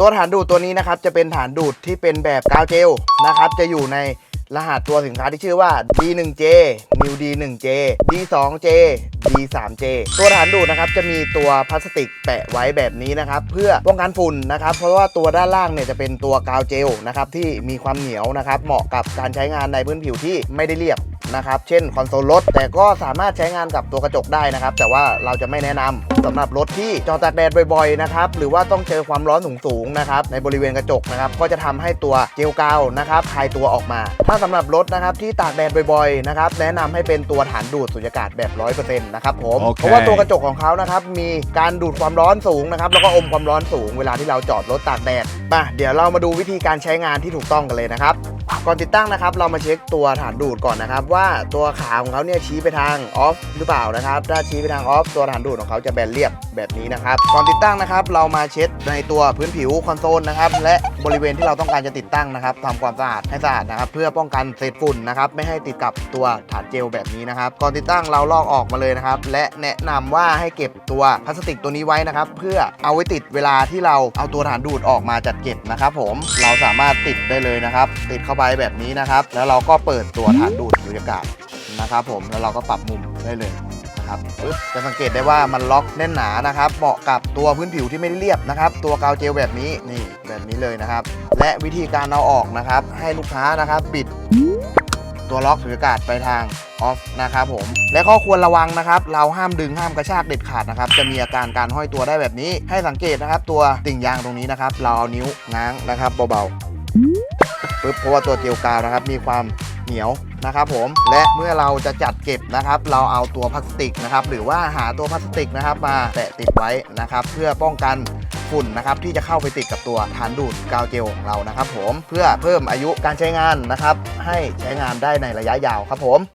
ตัวฐานดูดตัวนี้นะครับจะเป็นฐานดูดที่เป็นแบบกาวเจลนะครับจะอยู่ในรหัสตัวสินค้าที่ชื่อว่า D1J New D1J D2J D3J ตัวฐานดูดนะครับจะมีตัวพลาสติกแปะไว้แบบนี้นะครับ เพื่อป้องกันฝุ่นนะครับ เพราะว่าตัวด้านล่างเนี่ยจะเป็นตัวกาวเจลนะครับที่มีความเหนียวนะครับ เหมาะกับการใช้งานในพื้นผิวที่ไม่ได้เรียบ นะครับ เช่นคอนโซลรถ แต่ก็สามารถใช้งานกับตัวกระจกได้นะครับ แต่ว่าเราจะไม่แนะนำสำหรับรถที่จอดตากแดดบ่อยๆนะครับ หรือว่าต้องเจอความร้อนสูงๆนะครับในบริเวณกระจกนะครับ ก็จะทำให้ตัวเจลกาวนะครับคลายตัวออกมา ถ้าสำหรับรถนะครับที่ตากแดดบ่อยๆนะครับแนะนำให้เป็นตัวฐานดูดสุญญากาศแบบ 100%นะครับผมโอเคเพราะว่าตัวกระจกของเขานะครับมีการดูดความร้อนสูงนะครับแล้วก็อมความร้อนสูงเวลาที่เราจอดรถตากแดดมาเดี๋ยวเรามาดูวิธีการใช้งานที่ถูกต้องกันเลยนะครับ ก่อนติดตั้งนะครับ เรามาเช็คตัวฐานดูดก่อนนะครับ ว่าตัวขาของเขาเนี่ยชี้ไปทางออฟหรือเปล่านะครับ ถ้าชี้ไปทางออฟตัวฐานดูดของเขาจะแบนเรียบแบบนี้นะครับ ก่อนติดตั้งนะครับ เรามาเช็ดในตัวพื้นผิวคอนโซลนะครับ และบริเวณที่เราต้องการจะติดตั้งนะครับทำความสะอาดให้สะอาดนะครับ เพื่อป้องกันเศษฝุ่นนะครับไม่ให้ติดกับตัวฐานเจลแบบนี้นะครับ ก่อนติดตั้งเราลอกออกมาเลยนะครับ และแนะนำว่าให้เก็บตัวพลาสติกตัวนี้ไว้นะครับ เพื่อเอาไว้ติดเวลาที่เราเอาตัวฐานดูดออกมาจัดเก็บนะครับ ผมเราสามารถติดได้เลยนะครับ ติดเข้าไปแบบนี้นะครับ แล้วเราก็เปิดตัวฐานดูดสุญญากาศนะครับ ผมแล้วเราก็ปรับมุมได้เลยนะครับจะสังเกตได้ว่ามันล็อกแน่นหนานะครับเหมาะกับตัวพื้นผิวที่ไม่เรียบนะครับ ตัวกาวเจลแบบนี้นี่แบบนี้เลยนะครับ และวิธีการเอาออกนะครับ ให้ลูกค้านะครับปิดตัวล็อกสุญญากาศไปทางออฟนะครับผมและข้อควรระวังนะครับ เราห้ามดึงห้ามกระชากเด็ดขาดนะครับ จะมีอาการการห้อยตัวได้แบบนี้ ให้สังเกตนะครับ ตัวติ่งยางตรงนี้นะครับ เราเอานิ้วง้างนะครับเบาๆ ปุ๊บเพราะว่าตัวเจลกาวนะครับมีความเหนียวนะครับผมและเมื่อเราจะจัดเก็บนะครับ เราเอาตัวพลาสติกนะครับ หรือว่าหาตัวพลาสติกนะครับ มาแปะติดไว้นะครับ เพื่อป้องกันฝุ่นนะครับที่จะเข้าไปติดกับตัวฐานดูดกาวเจลของเรานะครับ ผมเพื่อเพิ่มอายุการใช้งานนะครับ ให้ใช้งานได้ในระยะยาวครับผม